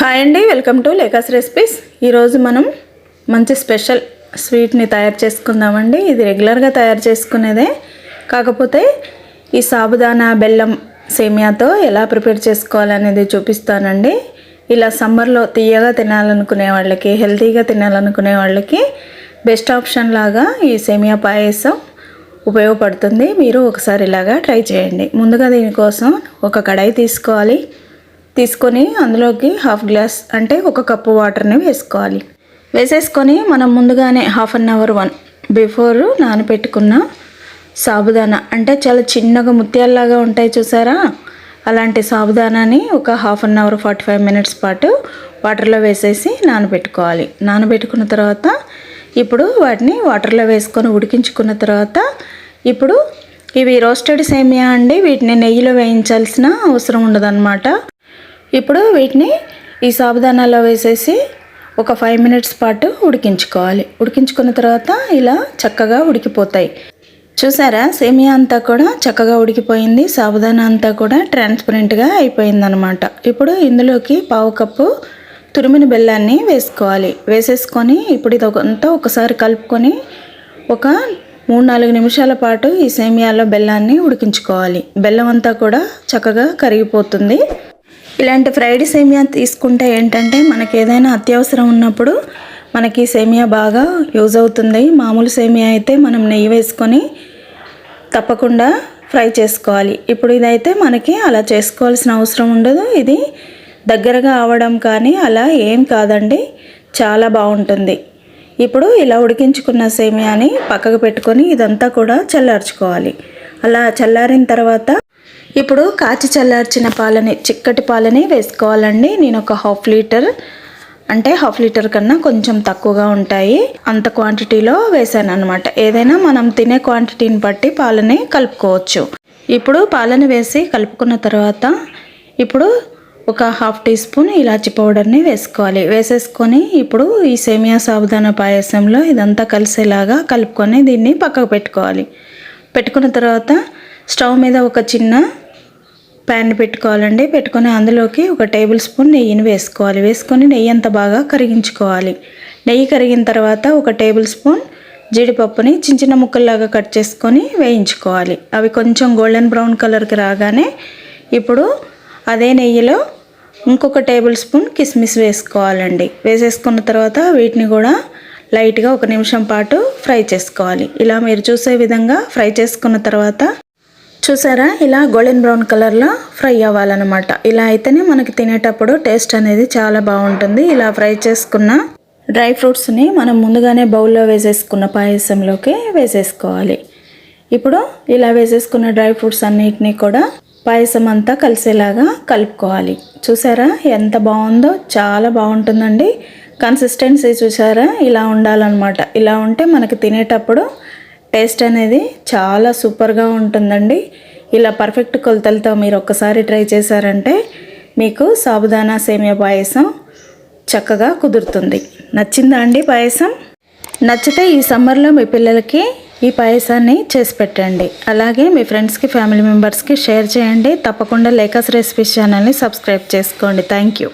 Hi అండి welcome to లేకాస్ recipes. ఈరోజు మనం మంచి స్పెషల్ స్వీట్ని తయారు చేసుకుందామండి. ఇది రెగ్యులర్గా తయారు చేసుకునేదే. కాకపోతే ఈ సాబుదానా బెల్లం సేమియాతో ఎలా ప్రిపేర్ చేసుకోవాలనేది చూపిస్తానండి. ఇలా సమ్మర్లో తీయగా తినాలనుకునే వాళ్ళకి హెల్తీగా తినాలనుకునే వాళ్ళకి బెస్ట్ ఆప్షన్ లాగా ఈ సేమియా పాయసం ఉపయోగపడుతుంది. మీరు ఒకసారి ఇలాగా ట్రై చేయండి. ముందుగా దీనికోసం ఒక కడాయి తీసుకోవాలి. తీసుకొని అందులోకి హాఫ్ గ్లాస్ అంటే ఒక కప్పు వాటర్ని వేసుకోవాలి. వేసేసుకొని మనం ముందుగానే half an hour one before నానబెట్టుకున్న సాబుదానా అంటే చాలా చిన్నగా ముత్యాల్లాగా ఉంటాయి చూసారా? అలాంటి సాబుదానాని ఒక half an hour forty five minutes పాటు వాటర్లో వేసేసి నానబెట్టుకోవాలి. నానబెట్టుకున్న తర్వాత ఇప్పుడు వాటిని వాటర్లో వేసుకొని ఉడికించుకున్న తర్వాత ఇప్పుడు ఇవి రోస్టెడ్ సేమియా అండి. వీటిని నెయ్యిలో వేయించాల్సిన అవసరం ఉండదన్నమాట. ఇప్పుడు వీటిని ఈ సాబుదానాలో వేసేసి ఒక ఫైవ్ మినిట్స్ పాటు ఉడికించుకోవాలి. ఉడికించుకున్న తర్వాత ఇలా చక్కగా ఉడికిపోతాయి. చూసారా? సేమియా అంతా కూడా చక్కగా ఉడికిపోయింది. సాబుదానా అంతా కూడా ట్రాన్స్పరెంట్గా అయిపోయిందనమాట ఇప్పుడు ఇందులోకి పావు కప్పు తురిమిన బెల్లాన్ని వేసుకోవాలి. వేసేసుకొని ఇప్పుడు ఇది అంతా ఒకసారి కలుపుకొని ఒక మూడు నాలుగు నిమిషాల పాటు ఈ సేమియాలో బెల్లాన్ని ఉడికించుకోవాలి. బెల్లం అంతా కూడా చక్కగా కరిగిపోతుంది. ఇలాంటి ఫ్రైడ్ సేమియా తీసుకుంటే ఏంటంటే మనకి ఏదైనా అత్యవసరం ఉన్నప్పుడు మనకి సేమియా బాగా యూజ్ అవుతుంది. మామూలు సేమియా అయితే మనం నెయ్యి వేసుకొని తప్పకుండా ఫ్రై చేసుకోవాలి. ఇప్పుడు ఇదైతే మనకి అలా చేసుకోవాల్సిన అవసరం ఉండదు. ఇది దగ్గరగా అవడం కానీ అలా ఏం కాదండి. చాలా బాగుంటుంది. ఇప్పుడు ఇలా ఉడికించుకున్న సేమియాని పక్కకు పెట్టుకొని ఇదంతా కూడా చల్లార్చుకోవాలి. అలా చల్లారిన తర్వాత ఇప్పుడు కాచి చల్లార్చిన పాలని చిక్కటి పాలని వేసుకోవాలండి. నేను ఒక హాఫ్ లీటర్ అంటే హాఫ్ లీటర్ కన్నా కొంచెం తక్కువగా ఉంటాయి. అంత క్వాంటిటీలో వేసాను అనమాట ఏదైనా మనం తినే క్వాంటిటీని బట్టి పాలని కలుపుకోవచ్చు. ఇప్పుడు పాలని వేసి కలుపుకున్న తర్వాత ఇప్పుడు ఒక హాఫ్ టీ స్పూన్ ఇలాచి పౌడర్ని వేసుకోవాలి. వేసేసుకొని ఇప్పుడు ఈ సేమియా సాబుదాన పాయసంలో ఇదంతా కలిసేలాగా కలుపుకొని దీన్ని పక్కకు పెట్టుకోవాలి. పెట్టుకున్న తర్వాత స్టవ్ మీద ఒక చిన్న ప్యాన్ పెట్టుకోవాలండి. పెట్టుకొని అందులోకి ఒక టేబుల్ స్పూన్ నెయ్యిని వేసుకోవాలి. వేసుకొని నెయ్యి అంత బాగా కరిగించుకోవాలి. నెయ్యి కరిగిన తర్వాత ఒక టేబుల్ స్పూన్ జీడిపప్పుని చిన్న చిన్న ముక్కల్లాగా కట్ చేసుకొని వేయించుకోవాలి. అవి కొంచెం గోల్డెన్ బ్రౌన్ కలర్కి రాగానే ఇప్పుడు అదే నెయ్యిలో ఇంకొక టేబుల్ స్పూన్ కిస్మిస్ వేసుకోవాలండి. వేసేసుకున్న తర్వాత వీటిని కూడా లైట్గా ఒక నిమిషం పాటు ఫ్రై చేసుకోవాలి. ఇలా మీరు చూసే విధంగా ఫ్రై చేసుకున్న తర్వాత చూసారా? ఇలా గోల్డెన్ బ్రౌన్ కలర్లో ఫ్రై అవ్వాలన్నమాట. ఇలా అయితేనే మనకి తినేటప్పుడు టేస్ట్ అనేది చాలా బాగుంటుంది. ఇలా ఫ్రై చేసుకున్న డ్రై ఫ్రూట్స్ని మనం ముందుగానే బౌల్లో వేసేసుకున్న పాయసంలోకి వేసేసుకోవాలి. ఇప్పుడు ఇలా వేసేసుకున్న డ్రై ఫ్రూట్స్ అన్నిటినీ కూడా పాయసం అంతా కలిసేలాగా కలుపుకోవాలి. చూసారా? ఎంత బాగుందో చాలా బాగుంటుందండి. కన్సిస్టెన్సీ చూసారా? ఇలా ఉండాలన్నమాట. ఇలా ఉంటే మనకి తినేటప్పుడు టేస్ట్ అనేది చాలా సూపర్గా ఉంటుందండి. ఇలా పర్ఫెక్ట్ కొలతలతో మీరు ఒక్కసారి ట్రై చేశారంటే మీకు సాబుదానా సేమియా పాయసం చక్కగా కుదురుతుంది. నచ్చిందా అండి పాయసం? నచ్చితే ఈ సమ్మర్లో మీ పిల్లలకి ఈ పాయసాన్ని చేసి పెట్టండి. అలాగే మీ ఫ్రెండ్స్కి ఫ్యామిలీ మెంబర్స్కి షేర్ చేయండి. తప్పకుండా లేకస్ రెసిపీస్ ఛానల్ని సబ్స్క్రైబ్ చేసుకోండి. Thank you.